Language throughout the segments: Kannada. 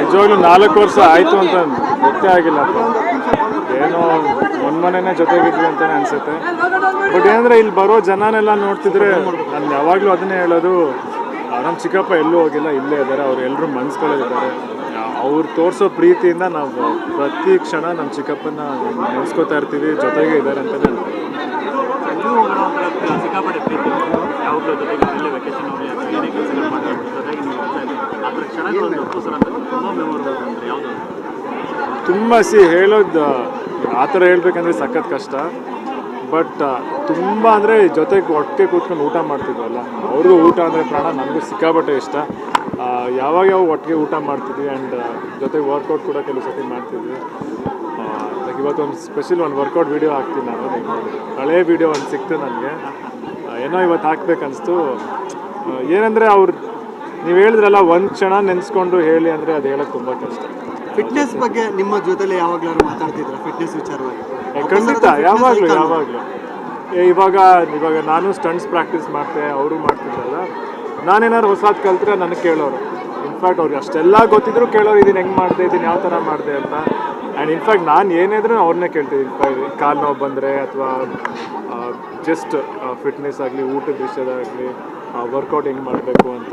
ನಿಜವಾಗ್ಲೂ ನಾಲ್ಕು ವರ್ಷ ಆಯಿತು ಅಂತ ಗೊತ್ತೇ ಆಗಿಲ್ಲ. ಏನೋ ಮನೆನೇ ಜೊತೆಗಿದ್ವಿ ಅಂತಲೇ ಅನಿಸುತ್ತೆ. ಬಟ್ ಏನಂದ್ರೆ ಇಲ್ಲಿ ಬರೋ ಜನನೆಲ್ಲ ನೋಡ್ತಿದ್ರೆ ನಾನು ಯಾವಾಗಲೂ ಅದನ್ನೇ ಹೇಳೋದು ನಮ್ಮ ಚಿಕ್ಕಪ್ಪ ಎಲ್ಲೂ ಹೋಗಿಲ್ಲ, ಇಲ್ಲೇ ಇದ್ದಾರೆ ಅವ್ರು ಎಲ್ಲರೂ ಮನ್ಸ್ಕೊಳ್ಳೋದಿದ್ದಾರೆ ಅವ್ರು ತೋರಿಸೋ ಪ್ರೀತಿಯಿಂದ ನಾವು ಪ್ರತಿ ಕ್ಷಣ ನಮ್ಮ ಚಿಕ್ಕಪ್ಪನ ನೆನೆಸ್ಕೋತಾ ಇರ್ತೀವಿ ಜೊತೆಗೆ ಇದ್ದಾರೆ ಅಂತಲೇ ಅನ್ಕೊಳ್ಳೋದು ತುಂಬ ಸಿ ಹೇಳೋದು, ಆ ಥರ ಹೇಳ್ಬೇಕಂದ್ರೆ ಸಖತ್ ಕಷ್ಟ. ಬಟ್ ತುಂಬ ಅಂದರೆ ಜೊತೆಗೆ ಒಟ್ಟಿಗೆ ಕೂತ್ಕೊಂಡು ಊಟ ಮಾಡ್ತಿದ್ವಲ್ಲ, ಅವ್ರಿಗೂ ಊಟ ಅಂದರೆ ಪ್ರಾಣ, ನನಗೂ ಸಿಕ್ಕಾಬಟ್ಟೆ ಇಷ್ಟ. ಯಾವಾಗ ಯಾವಾಗ ಒಟ್ಟಿಗೆ ಊಟ ಮಾಡ್ತಿದ್ವಿ ಆ್ಯಂಡ್ ಜೊತೆಗೆ ವರ್ಕೌಟ್ ಕೂಡ ಕೆಲವು ಸತಿ ಮಾಡ್ತಿದ್ವಿ. ಲೈಕ್ ಇವತ್ತೊಂದು ಸ್ಪೆಷಲ್ ಒಂದು ವರ್ಕೌಟ್ ವೀಡಿಯೋ ಹಾಕ್ತೀನಿ ನಾನು. ಹಳೆ ವೀಡಿಯೋ ಒಂದು ಸಿಕ್ತು ನನಗೆ. ಏನೋ ಇವತ್ತು ಹಾಕ್ಬೇಕನ್ನಿಸ್ತು ಏನಂದರೆ ಅವ್ರು ನೀವು ಹೇಳಿದ್ರಲ್ಲ ಒಂದು ಕ್ಷಣ ನೆನೆಸ್ಕೊಂಡು ಹೇಳಿ ಅಂದರೆ ಅದು ಹೇಳೋಕ್ಕೆ ತುಂಬ ಕಷ್ಟ. ಫಿಟ್ನೆಸ್ ಬಗ್ಗೆ ನಿಮ್ಮ ಜೊತೆಲಿ ಯಾವಾಗಲಾದ್ರು ಮಾತಾಡ್ತಿದ್ರ? ಫಿಟ್ನೆಸ್ ವಿಚಾರವಾಗಿ? ಖಂಡಿತ ಯಾವಾಗಲೂ ಯಾವಾಗಲೂ. ಇವಾಗ ಇವಾಗ ನಾನು ಸ್ಟಂಟ್ಸ್ ಪ್ರಾಕ್ಟೀಸ್ ಮಾಡ್ತೆ ಅವರು ಮಾಡ್ತಿದ್ದಲ್ಲ ನಾನೇನಾದ್ರು ಹೊಸದು ಕಲ್ತ್ರೆ ನನಗೆ ಕೇಳೋರು. ಇನ್ಫ್ಯಾಕ್ಟ್ ಅವ್ರಿಗೆ ಅಷ್ಟೆಲ್ಲ ಗೊತ್ತಿದ್ರು ಕೇಳೋರು ಇದನ್ನು ಹೆಂಗೆ ಮಾಡಿದೆ ಇದನ್ನು ಯಾವ ಥರ ಮಾಡಿದೆ ಅಂತ. ಆ್ಯಂಡ್ ಇನ್ಫ್ಯಾಕ್ಟ್ ನಾನು ಏನೇ ಇದ್ರೂ ಅವ್ರನ್ನೇ ಕೇಳ್ತೀನಿ ಕಾಲು ನೋವು ಬಂದರೆ ಅಥವಾ ಜಸ್ಟ್ ಫಿಟ್ನೆಸ್ ಆಗಲಿ ಊಟದ ವಿಷಯದಾಗಲಿ ವರ್ಕೌಟ್ ಹೆಂಗೆ ಮಾಡಬೇಕು ಅಂತ.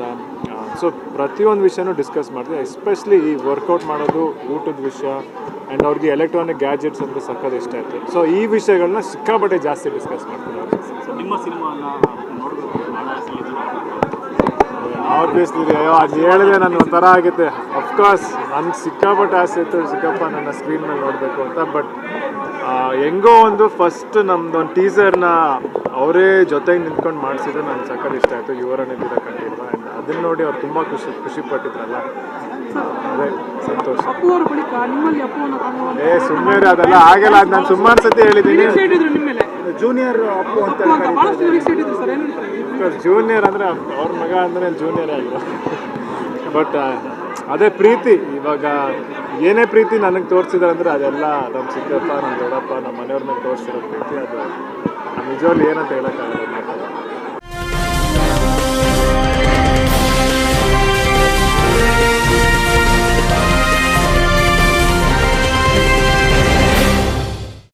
ಸೊ ಪ್ರತಿಯೊಂದು ವಿಷಯನೂ ಡಿಸ್ಕಸ್ ಮಾಡ್ತೀವಿ. ಎಸ್ಪೆಷಲಿ ಈ ವರ್ಕೌಟ್ ಮಾಡೋದು ಊಟದ ವಿಷಯ ಆ್ಯಂಡ್ ಅವ್ರಿಗೆ ಎಲೆಕ್ಟ್ರಾನಿಕ್ ಗ್ಯಾಜೆಟ್ಸ್ ಅಂದರೆ ಸಕ್ಕದ ಇಷ್ಟ ಆಯಿತು ಸೊ ಈ ವಿಷಯಗಳನ್ನ ಸಿಕ್ಕಾಪಟ್ಟೆ ಜಾಸ್ತಿ ಡಿಸ್ಕಸ್ ಮಾಡ್ತೀವಿ ನಿಮ್ಮ ಆಬ್ವಿಯಸ್ಲಿ ಅಯ್ಯೋ ಅದು ಹೇಳಿದ್ರೆ ನಾನು ಒಂಥರ ಆಗುತ್ತೆ. ಅಫ್ಕೋರ್ಸ್ ನನಗೆ ಸಿಕ್ಕಾಪಟ್ಟೆ ಆಸೆ ಇತ್ತು. ಸಿಕ್ಕಪ್ಪ ನನ್ನ ಸ್ಕ್ರೀನ್ ಮೇಲೆ ನೋಡಬೇಕು ಅಂತ. ಬಟ್ ಹೆಂಗೋ ಒಂದು ಫಸ್ಟ್ ನಮ್ದೊಂದು ಟೀಸರ್ನ ಅವರೇ ಜೊತೆಗೆ ನಿಂತ್ಕೊಂಡು ಮಾಡಿಸಿದ್ರೆ ನನಗೆ ಸಕ್ಕತ್ ಇಷ್ಟ ಆಯಿತು. ಇವರನ್ನೇ ಆ್ಯಂಡ್ ಅದನ್ನ ನೋಡಿ ಅವ್ರು ತುಂಬ ಖುಷಿ ಖುಷಿ ಪಟ್ಟಿದ್ರಲ್ಲ. ಅದೇ ಸಂತೋಷ. ಏ ಸುಮ್ಮನೆ ಅದೆಲ್ಲ ಆಗಲ್ಲ. ಅದು ನಾನು ಸುಮಾರು ಸತಿ ಹೇಳಿದ್ದೀನಿ ಜೂನಿಯರ್ ಅಪ್ಪು ಅಂತ ಜೂನಿಯರ್ ಅಂದರೆ ಅವ್ರ ಮಗ ಅಂದರೆ ಜೂನಿಯರ್ ಆಗಿರೋ. ಬಟ್ ಅದೇ ಪ್ರೀತಿ. ಇವಾಗ ಏನೇ ಪ್ರೀತಿ ನನಗೆ ತೋರಿಸಿದ್ರೆ ಅಂದರೆ ಅದೆಲ್ಲ ನಮ್ಮ ಚಿಕ್ಕಪ್ಪ ನಮ್ಮ ದೊಡ್ಡಪ್ಪ ನಮ್ಮ ಮನೆಯವ್ರ ಮೇಲೆ ತೋರಿಸಿರೋ ಪ್ರೀತಿ ಅದು. ನಿಜವಾಗ್ಲೂ ಏನಂತ ಹೇಳೋಕ್ಕಾಗಲ್ಲ.